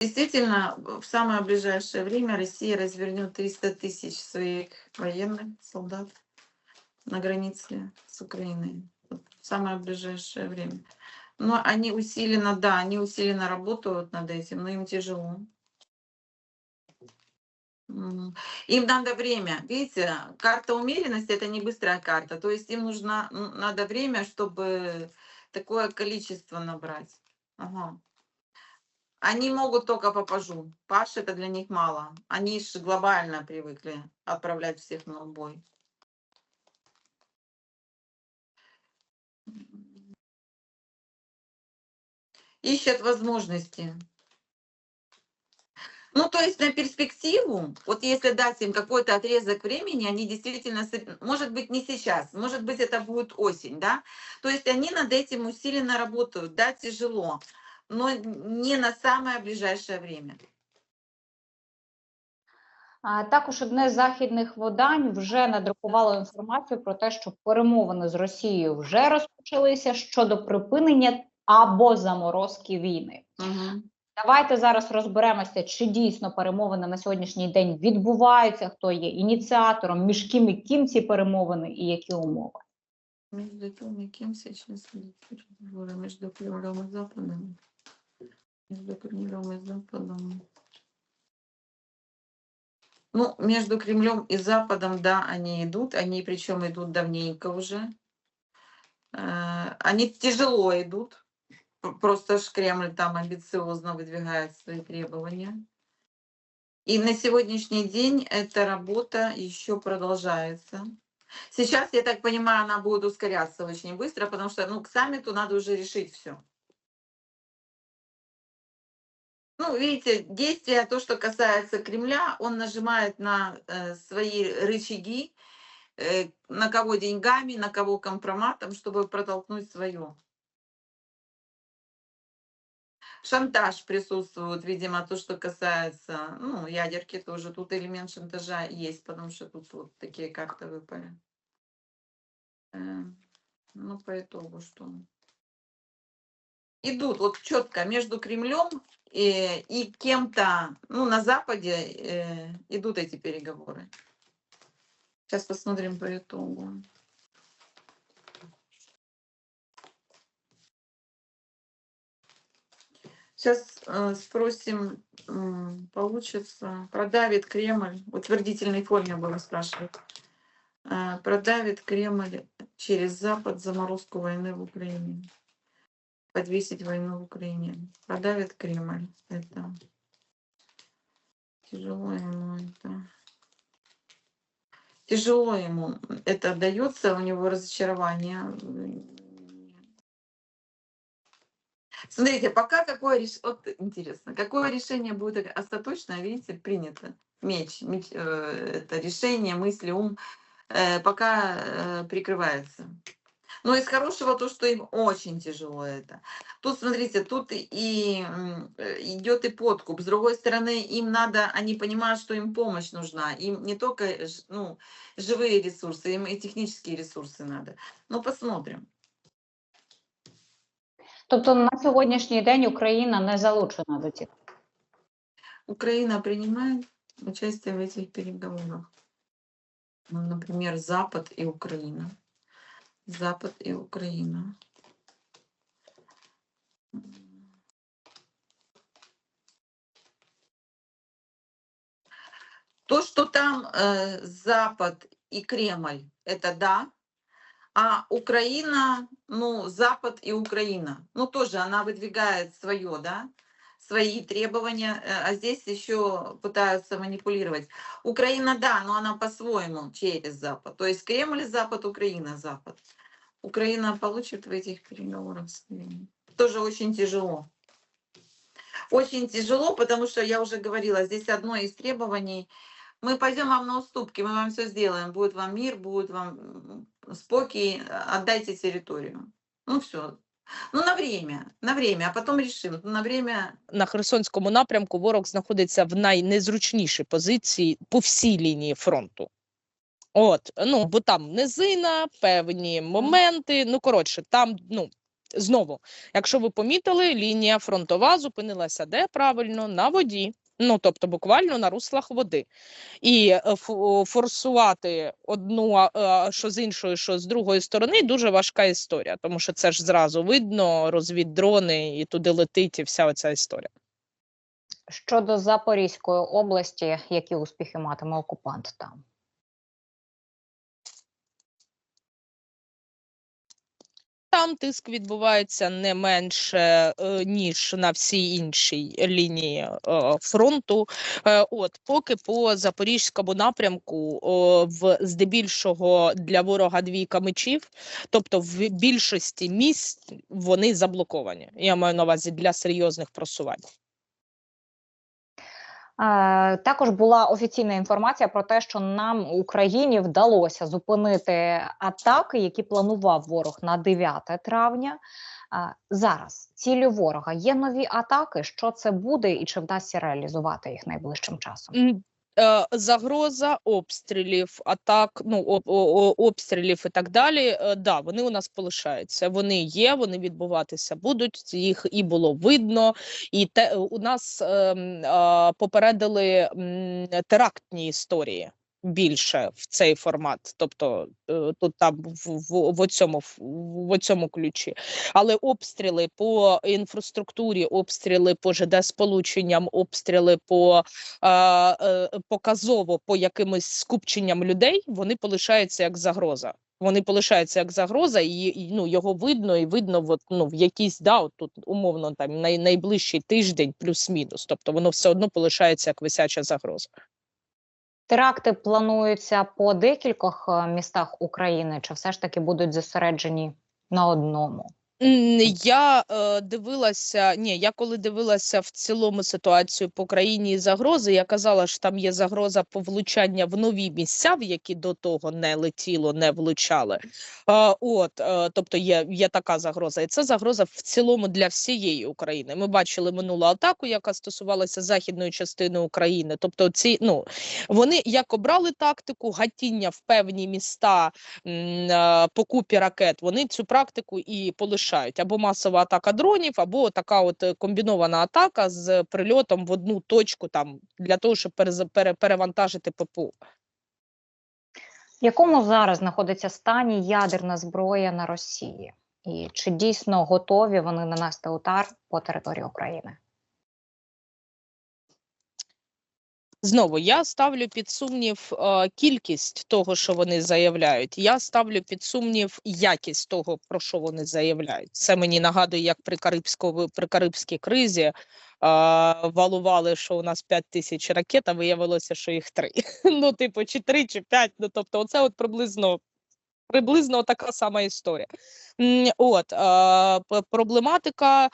Действительно, в самое ближайшее время Россия развернет 300 тысяч своих военных солдат на границе с Украиной. В самое ближайшее время. Но они усиленно, да, они усиленно работают над этим, но им тяжело. Им надо время. Видите, карта умеренности это не быстрая карта. То есть им нужно надо время, чтобы такое количество набрать. Ага. Они могут только по пажу. Паш это для них мало. Они же глобально привыкли отправлять всех на убой. Ищут возможности. Ну, то есть на перспективу, вот если дать им какой-то отрезок времени, они действительно, может быть, не сейчас, может быть, это будет осень, да? То есть они над этим усиленно работают, да, тяжело, но не на самое ближайшее время. Також одне з західних видань вже надрукувало інформацію про те, що перемовини з Росією вже розпочалися щодо припинення або заморозки війни. Мгм. Давайте зараз розберемося, чи дійсно перемовини на сьогоднішній день відбуваються, хто є ініціатором, між ким і ким ці перемовини і які умови. Между кем и кем сейчас идут переговоры? Между Кремлем и Западом? Между Кремлем и Западом. Ну, между Кремлем и Западом, да, они идут. Они причем идут давненько уже. Э, Они тяжело идут. Просто ж Кремль там амбициозно выдвигает свои требования. И на сегодняшний день эта работа еще продолжается. Сейчас, я так понимаю, она будет ускоряться очень быстро, потому что ну, к саммиту надо уже решить все. Ну, видите, действие, то, что касается Кремля, он нажимает на э, свои рычаги, э, на кого деньгами, на кого компроматом, чтобы протолкнуть свое. Шантаж присутствует, видимо, то, что касается, ну, ядерки тоже. Тут элемент шантажа есть, потому что тут вот такие карты выпали. Э, Ну, по итогу что? Идут вот четко между Кремлем и, и кем-то, ну, на Западе э, идут эти переговоры. Сейчас посмотрим по итогу. Сейчас э, спросим, м, получится, продавит Кремль, в утвердительной форме было спрашивать, Э, продавит Кремль через Запад заморозку войны в Украине, подвесить войну в Украине. Продавит Кремль, это тяжело ему это. Тяжело ему это дается, у него разочарование. Смотрите, пока какое решение, вот интересно, какое решение будет остаточно, видите, принято. Меч, меч э, это решение, мысли, ум, э, пока э, прикрывается. Но из хорошего то, что им очень тяжело это. Тут, смотрите, тут и м, э, идет и подкуп. С другой стороны, им надо, они понимают, что им помощь нужна. Им не только ж- ну, живые ресурсы, им и технические ресурсы надо. Ну, посмотрим. Тобто на сьогоднішній день Україна не залучена до цих. Украина принимает участие в этих переговорах. Ну, например, Запад и Украина. Запад и Украина. То, что там э, Запад и Кремль, это да. А Украина, ну, Запад и Украина, ну, тоже она выдвигает свое, да, свои требования, э, а здесь еще пытаются манипулировать. Украина, да, но она по-своему через Запад. То есть Кремль Запад, Украина Запад. Украина получит в этих переговорах свои. Тоже очень тяжело. Очень тяжело, потому что я уже говорила, здесь одно из требований. Мы пойдем вам на уступки, мы вам все сделаем. Будет вам мир, будет вам м, спокій, отдайте территорию. Ну все. Ну на время, на время, а потом решим. На время на Херсонському напрямку ворог знаходиться в найнезручнішій позиції по всій лінії фронту. От, ну, бо там низина, певні моменти. Ну, коротше, там ну, Знову, якщо ви помітили, лінія фронтова зупинилася де правильно на воді. Ну, тобто, буквально на руслах води, і е, форсувати одну, що з іншої, що з другої сторони, дуже важка історія, тому що це ж зразу видно, розвіддрони, і туди летить, і вся оця історія. Щодо Запорізької області, які успіхи матиме окупант там? Там тиск відбувається не менше е, ніж на всій іншій лінії е, фронту. Е, От поки по запорізькому напрямку в здебільшого для ворога двійка мечів, тобто в більшості місць вони заблоковані. Я маю на увазі для серйозних просувань. Е, Також була офіційна інформація про те, що нам Україні вдалося зупинити атаки, які планував ворог на 9 травня. Е, Зараз цілі ворога є нові атаки. Що це буде, і чи вдасться реалізувати їх найближчим часом? Е, Загроза обстрілів, атак, ну обстрілів і так далі. е, Да, вони у нас полишаються. Вони є, вони відбуватися будуть. Їх і було видно, і те у нас ем, попередили терактні історії. Більше в цей формат, тобто е, тут там в, в, оцьому, в, оцьому ключі. Але обстріли по інфраструктурі, обстріли по ЖД сполученням, обстріли по е, показово по якимось скупченням людей, вони полишаються як загроза. Вони полишаються як загроза, і, і ну його видно, і видно, от, ну, в якийсь да, от тут умовно там най, найближчий тиждень, плюс-мінус. Тобто воно все одно полишається як висяча загроза. Теракти плануються по декількох е, містах України, чи все ж таки будуть зосереджені на одному? Я е, дивилася, ні, я коли дивилася в цілому ситуацію по країні і загрози, я казала, що там є загроза по влучання в нові місця, в які до того не летіло, не влучали. Е, от, е, тобто є, є така загроза, і це загроза в цілому для всієї України. Ми бачили минулу атаку, яка стосувалася західної частини України. Тобто, ці ну вони як обрали тактику гатіння в певні міста м, е, по купі ракет, вони цю практику і полишають або масова атака дронів, або така от е, комбінована атака з прильотом в одну точку там для того, щоб перевантажити ППО. В якому зараз знаходиться стані ядерна зброя на Росії? І чи дійсно готові вони нанести удар по території України? Знову я ставлю під сумнів е, кількість того, що вони заявляють. Я ставлю під сумнів якість того, про що вони заявляють. Це мені нагадує, як при Карибському при Карибській кризі е, валували, що у нас 5 тисяч ракет, а виявилося, що їх три. ну, типу, чи три, чи п'ять. Ну тобто, оце от приблизно. Приблизно така сама історія. От проблематика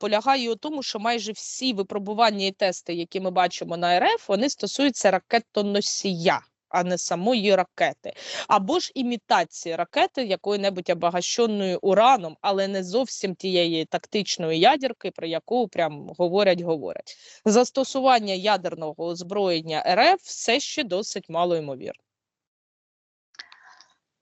полягає у тому, що майже всі випробування і тести, які ми бачимо на РФ, вони стосуються ракетоносія, а не самої ракети, або ж імітації ракети якою-небудь обагащеною ураном, але не зовсім тієї тактичної ядерки, про яку прям говорять, говорять. Застосування ядерного озброєння РФ все ще досить мало ймовірно.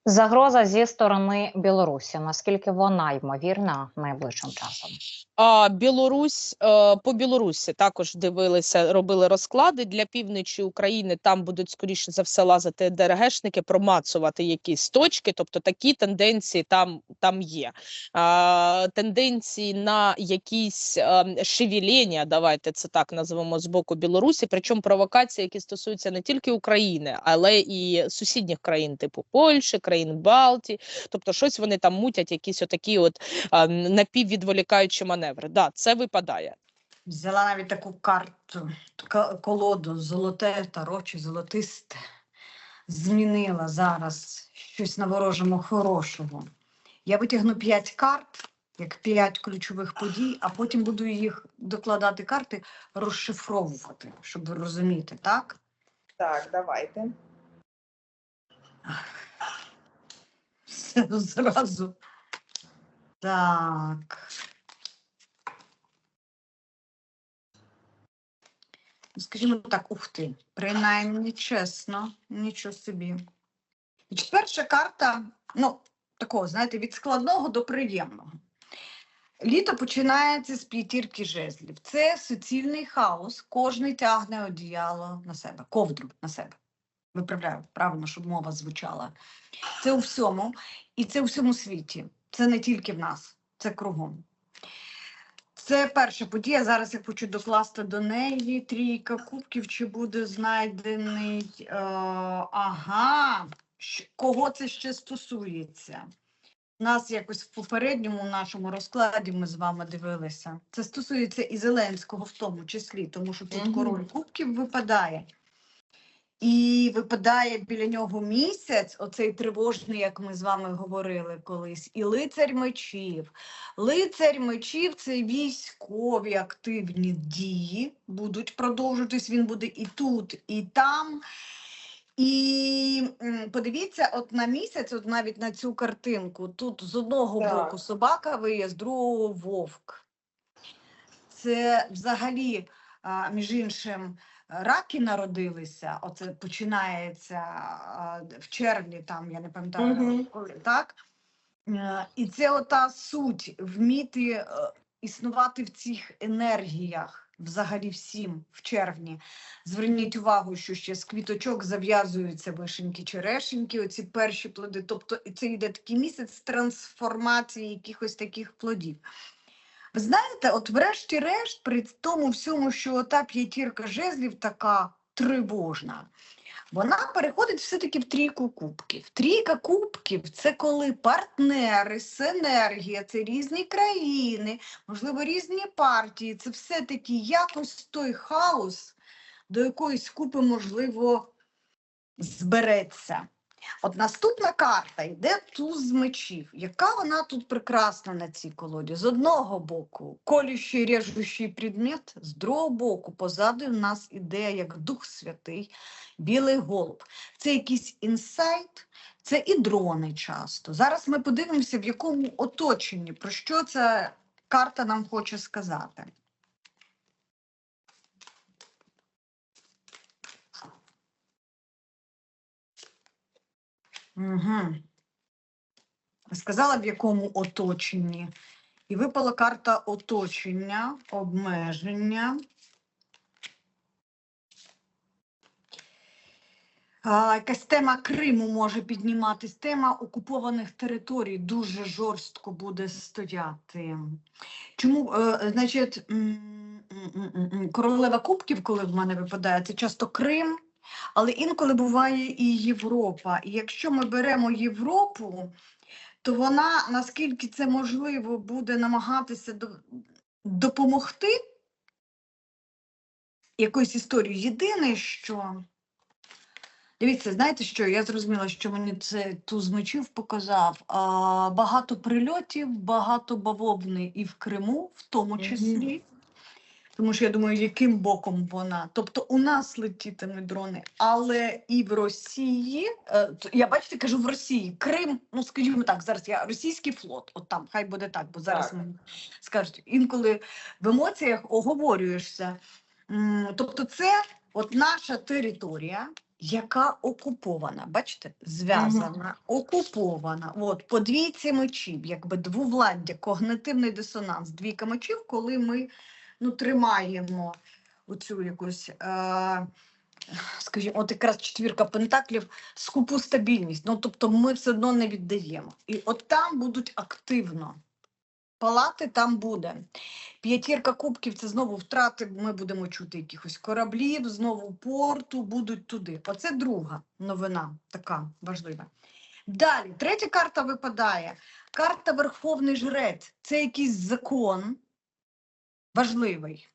Загроза зі сторони Білорусі. Наскільки вона ймовірна найближчим часом? А Білорусь е, по Білорусі також дивилися, робили розклади для півночі України. Там будуть скоріше за все лазити ДРГшники, промацувати якісь точки. Тобто такі тенденції там, там є. А, тенденції на якісь е, шевеління, давайте це так назвемо з боку Білорусі. Причому провокації, які стосуються не тільки України, але і сусідніх країн, типу Польщі, країн Балтії. Тобто, щось вони там мутять, якісь отакі от а, напіввідволікаючі маневри. Да, це випадає. Взяла навіть таку карту, колоду золоте, таро чи золотисте. Змінила зараз щось на ворожому хорошого. Я витягну п'ять карт, як п'ять ключових подій, а потім буду їх докладати карти, розшифровувати, щоб ви розуміти, так? Так, давайте. Все зразу. Так. Скажімо так, ух ти, принаймні чесно, нічого собі. Значить, перша карта, ну, такого, знаєте, від складного до приємного. Літо починається з п'ятірки жезлів. Це суцільний хаос. Кожний тягне одіяло на себе, ковдру на себе. Виправляю правильно, щоб мова звучала. Це у всьому, і це у всьому світі. Це не тільки в нас, це кругом. Це перша подія. Зараз я хочу докласти до неї трійка кубків. Чи буде знайдений? Е, ага, кого це ще стосується? Нас якось в попередньому нашому розкладі ми з вами дивилися. Це стосується і Зеленського в тому числі, тому що тут Мгм. король кубків випадає. І випадає біля нього місяць, оцей тривожний, як ми з вами говорили колись, і лицар мечів. Лицар мечів це військові активні дії, будуть продовжуватись. Він буде і тут, і там. І подивіться, от на місяць, от навіть на цю картинку. Тут з одного Так. боку собака виє, з другого вовк. Це взагалі, між іншим, раки народилися. Оце починається в червні, там я не пам'ятаю, Мгм. коли так. Е, І це ота суть вміти е, існувати в цих енергіях. Взагалі всім в червні. Зверніть увагу, що ще з квіточок зав'язуються вишеньки, черешеньки, оці перші плоди. Тобто це йде такий місяць трансформації якихось таких плодів. Ви знаєте, от врешті-решт, при тому всьому, що ота п'ятірка жезлів така тривожна, вона переходить все-таки в трійку кубків. Трійка кубків це коли партнери, синергія, це різні країни, можливо, різні партії. Це все-таки якось той хаос, до якоїсь купи, можливо, збереться. От наступна карта йде туз з мечів. Яка вона тут прекрасна на цій колоді? З одного боку колющий режущий предмет, з другого боку позаду в нас іде як Дух Святий, білий голуб. Це якийсь інсайт, це і дрони часто. Зараз ми подивимося, в якому оточенні, про що ця карта нам хоче сказати. Угу. Сказала, в якому оточенні. І випала карта оточення, обмеження. Якась тема Криму може підніматись. Тема окупованих територій дуже жорстко буде стояти. Чому, е, значить, королева кубків, коли в мене випадає, це часто Крим, але інколи буває і Європа. І якщо ми беремо Європу, то вона, наскільки це можливо, буде намагатися допомогти якоюсь історію. Єдине, що. Дивіться, знаєте що? Я зрозуміла, що мені це туз мечів показав. А, багато прильотів, багато бавовни і в Криму, в тому числі. Тому що я думаю, яким боком вона. Тобто у нас летітимуть дрони, але і в Росії, е, я бачите, кажу в Росії, Крим, ну скажімо так, зараз я російський флот, от там, хай буде так, бо зараз Так. мені скажуть, інколи в емоціях оговорюєшся. Тобто, це от наша територія, яка окупована, бачите, зв'язана, окупована. От по двійці мечів, якби двовладдя, когнитивний дисонанс, двійка мечів, коли ми ну, тримаємо оцю якусь, е, скажімо, от якраз четвірка пентаклів, скупу стабільність. Ну, тобто ми все одно не віддаємо. І от там будуть активно. Палати там буде. П'ятірка кубків це знову втрати. Ми будемо чути якихось кораблів, знову порту, будуть туди. Оце друга новина, така важлива. Далі, третя карта випадає. Карта Верховний Жрець. Це якийсь закон важливий.